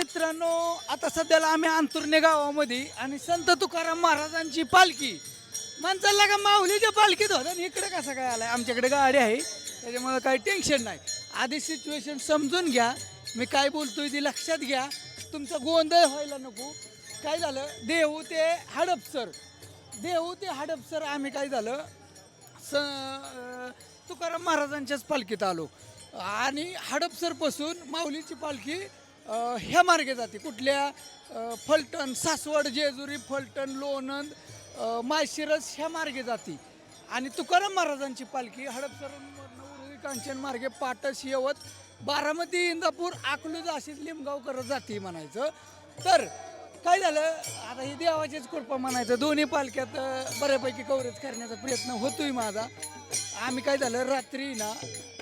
मित्रांनो आता सध्याला आम्ही अंतुर्णे गावामध्ये आणि संत तुकाराम महाराजांची पालखी. माणसाला का माऊलीच्या पालखीत होता आणि इकडे कसं काय आलाय? आमच्याकडे गाडी आहे त्याच्यामुळे काही टेन्शन नाही. आधी सिच्युएशन समजून घ्या. मी काय बोलतोय ती लक्षात घ्या. तुमचा गोंधळ व्हायला नको. काय झालं? देहू ते हडपसर. देहू ते हडपसर आम्ही काय झालं? स तुकाराम महाराजांच्याच पालखीत आलो. आणि हडपसरपासून माऊलीची पालखी ह्या मार्गे जाते. कुठल्या फलटण सासवड जेजुरी फलटण लोणंद अं, माळशिरस ह्या मार्गे जाते. आणि तुकाराम महाराजांची पालखी हडपसर कांचन मार्गे पाटस यवत बारामती इंदापूर अकलूज अशीच लिमगाव करत जाते म्हणायचं. तर काय झालं? आता ही देवाचीच कृपा म्हणायचं. दोन्ही पालख्यात बऱ्यापैकी कव्हरेज करण्याचा प्रयत्न होतोय माझा. आम्ही काय झालं? रात्री ना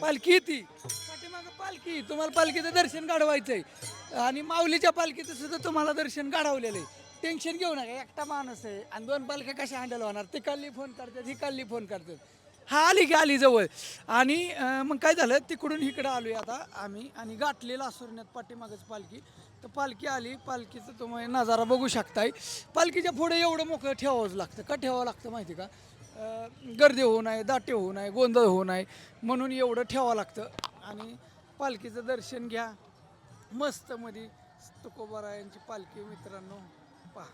पालखी येते. पाठीमागं पालखी. तुम्हाला पालखीचं दर्शन काढवायचंय आणि माऊलीच्या पालखीचं सुद्धा तुम्हाला दर्शन काढवलेलं आहे. टेन्शन घेऊ नका एकटा माणूस आहे. आणि दोन पालख्या कशा हँडल होणार? ते काल्ली फोन करतात ही काल्ली फोन करतात. हा आली की आली जवळ. आणि मग काय झालं तिकडून इकडं आलो आहे आता आम्ही. आणि गाठलेला असुरण्यात पाठीमागच पालखी. तर पालखी आली पालखीचं तुम्ही नजारा बघू शकताय. पालखीच्या पुढे एवढं मोकळं ठेवावंच लागतं. का ठेवावं लागतं माहिती का? गर्दी होऊ नये दाटे होऊ नये गोंधळ होऊ नये. म्हणून एवढं ठेवावं लागतं. आणि पालखीचं दर्शन घ्या. मस्त मध्ये तुकोबारायांची पालखी मित्रांनो पहा.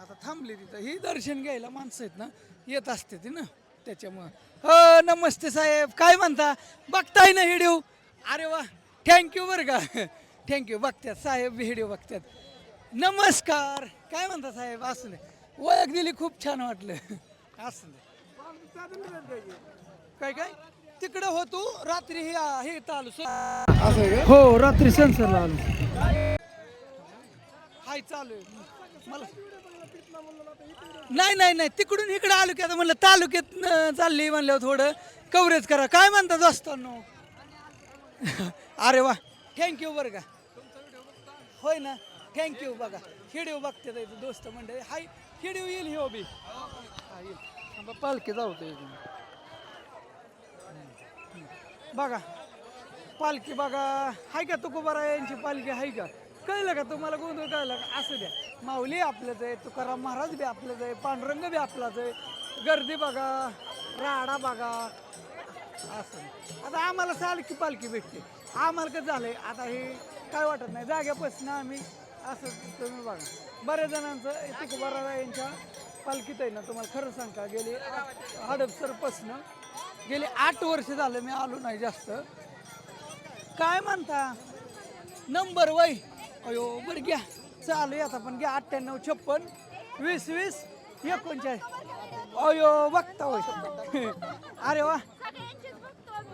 आता थांबली तिथं. ही दर्शन घ्यायला माणसं आहेत ना येत असते ती ना त्याच्यामुळं. हो नमस्ते साहेब. काय म्हणता? बघताय ना व्हिडिओ? अरे वा थँक्यू बरं का? थँक्यू बघतात साहेब व्हिडिओ बघतात. नमस्कार. काय म्हणता साहेब? असं नाही. ओळख दिली खूप छान वाटलं. असं नाही. काय काय? तिकडे होतो रात्री हे हे इथं आलो. हो रात्री सेन्सरला आलो. हाय चालू आहे. मला नाही नाही नाही तिकडून इकडे आलो की आता म्हणलं तालुक्यात न चालली म्हणल्यावर थोडं कव्हरेज करा. काय म्हणतात असताना अरे वा थँक्यू बरं का. होय ना? थँक्यू बघा. हिडिओ बघते दोस्त म्हणजे हाय हिडिओ येईल ही बी हा पालखी जाऊ. बघा पालखी बघा. हाय का तुकोबारा यांची पालखी? हाय का? कळलं का तुम्हाला गोंधळ? कळलं का? असं द्या. माऊली आपलंच आहे तुकाराम महाराज बी आपलंच आहे पांडुरंग बी आपलाच आहे. गर्दी बघा राडा बघा. असं. आता आम्हाला सारखी पालखी भेटते. आम्हाला कसं झालंय? आता हे काय वाटत नाही. जाग्यापासून आम्ही असं तुम्ही बघा. बऱ्याच जणांचं तुकोबारा यांच्या पालखीत आहे ना तुम्हाला खरं सांगता गेली. हडपसरपासनं गेले आठ वर्ष झालं मी आलो नाही जास्त. काय म्हणता? नंबर वय? अयो बरं घ्या. चालू आहे आता पण घ्या अठ्ठ्याण्णव छप्पन वीस वीस एकोणचाळीस. अयो बघता होय अरे वा.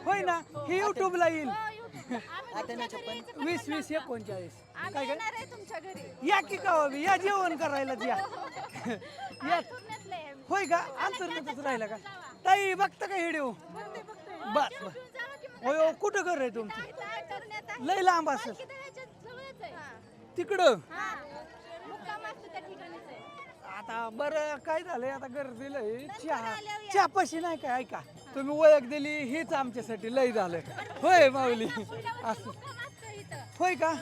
होय ना हे युट्यूबला येईल. वीस वीस एकोणचाळीस. काय काय या की का बी, या जेवण करायला या. होय का? अंतर्गतच राहिला का? ताई बघता का व्हिडिओ बघते. बर कुठं घर आहे तुमचं? लय लांब असेल आहे. तिकडं हा. मुक्काम असतो त्या ठिकाणीच आहे. आता बरं काय झालंय आता गर्दी लय चहा. चहा पशी नाही काय ऐका तुम्ही ओळख दिली हेच आमच्यासाठी लय झालं होय माऊली असं मुक्काम असतो इथं. होय का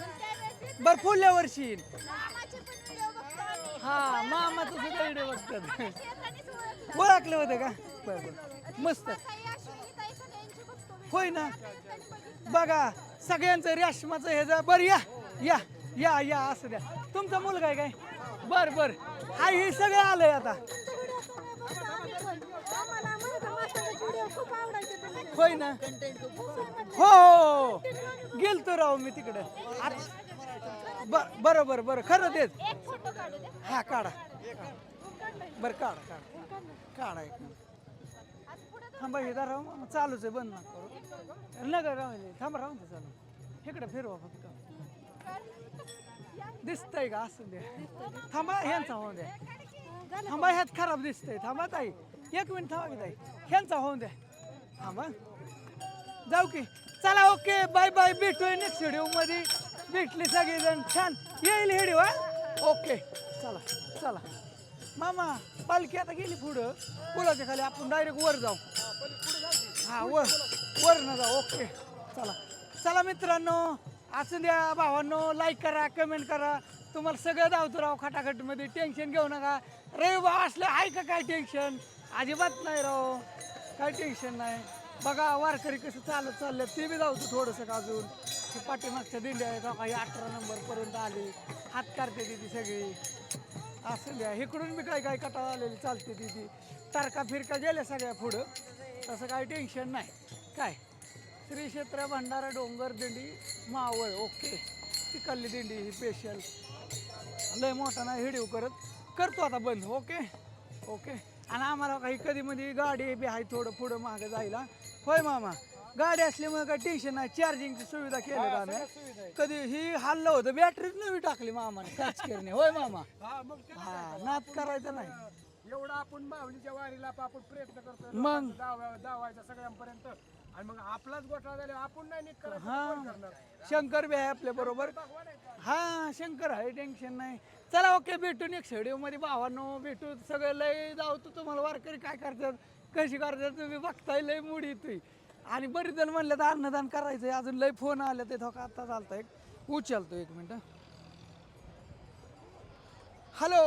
बर पुढल्या वर्षी येईन मामाचे पण व्हिडिओ बघतो आम्ही. हा मामाचं सुद्धा व्हिडिओ बघतात. ओळखलं होतं का बरं बरं मस्त. होय ना. बघा सगळ्यांचं रेशमाचं हे जा बरं या या या या असं द्या. तुमचा मुलगा आहे काय? बर बर. हा हे सगळं आलंय आता. होय ना. हो हो गेलतो राव मी तिकडे. बरं बरं बरं. खरं तेच. हा काढा. बरं काढा काढा. काढा एक थांबा हे जरा मग. चालूच आहे बंद नका करू नका राहू थांबा राहून दे चालू. इकडे फिरवा फक्त. दिसतंय का? असं द्या थांबा ह्यांचा होऊन द्या. थांबा ह्यात खराब दिसतंय. थांबा ताई. एक मिनिट थांबा की ताई. ह्यांचा होऊन द्या. थांबा. जाऊ की. चला ओके. Bye bye. भेटूय नेक्स्ट व्हिडिओमध्ये. भेटली सगळेजण छान. येईल व्हिडिओ ओके. चला चला. मामा पालखी आता गेली पुढं. पुलाच्या खाली आपण डायरेक्ट वर जाऊ. हा वर. वर न जाऊ. ओके चला. चला मित्रांनो असं द्या भावांनो लाईक करा कमेंट करा. तुम्हाला सगळं धावतो राव खटाखटमध्ये. टेन्शन घेऊ नका. रे बा असलं आहे का काय टेन्शन अजिबात नाही राव. काय टेन्शन नाही. बघा वारकरी कसं चालत चाललं ते बी जाऊ थोडंसं का अजून? हे पाठीमागच्या दिंड्या आहेत. काही अठरा नंबरपर्यंत आली. हात काढते ती सगळी. असं द्या इकडून बी काय काय कटाळ आलेली चालते ती ती. तारका फिरका गेल्या सगळ्या पुढं. तसं काही टेन्शन नाही. काय? श्री क्षेत्र भंडारा डोंगर दिंडी मावळ ओके. तिकडली दिंडी ही स्पेशल लय मोठा नाही हिडीव करत. करतो आता बंद ओके? ओके? आणि आम्हाला काही कधी मध्ये गाडी बी आहे थोडं पुढं मागं जायला. होय मामा? गाडी असल्यामुळे काही टेन्शन नाही. चार्जिंगची सुविधा केली आम्ही. कधी ही हल्लं होतं. बॅटरीच नवी टाकली मामाने काच करणे होय मामा? हा मग ते हा नाद करायचा नाही. एवढा आपण माऊलीच्या वारीला आपण प्रयत्न करतो मग? दावा दावायचा सगळ्यांपर्यंत. आणि मग आपलाच गोठा झाला आपण नाही नीट करायचं हा. कोण करणार? शंकर बी आहे आपल्या बरोबर. भगवान आहे का? हा शंकर आहे टेन्शन नाही. चला ओके भेटू नेक्स्ट व्हिडिओमध्ये. भावांनो भेटू सगळं लय जाऊ. तुम्हाला वारकरी काय करतात? कशी करतात? तुम्ही बघताय लय मुडी येतोय. आणि बरीच जण म्हणलं तर अन्नदान करायचंय. अजून लय फोन आले ते धोका आता चालतं एक. उचलतो एक मिनिट. हॅलो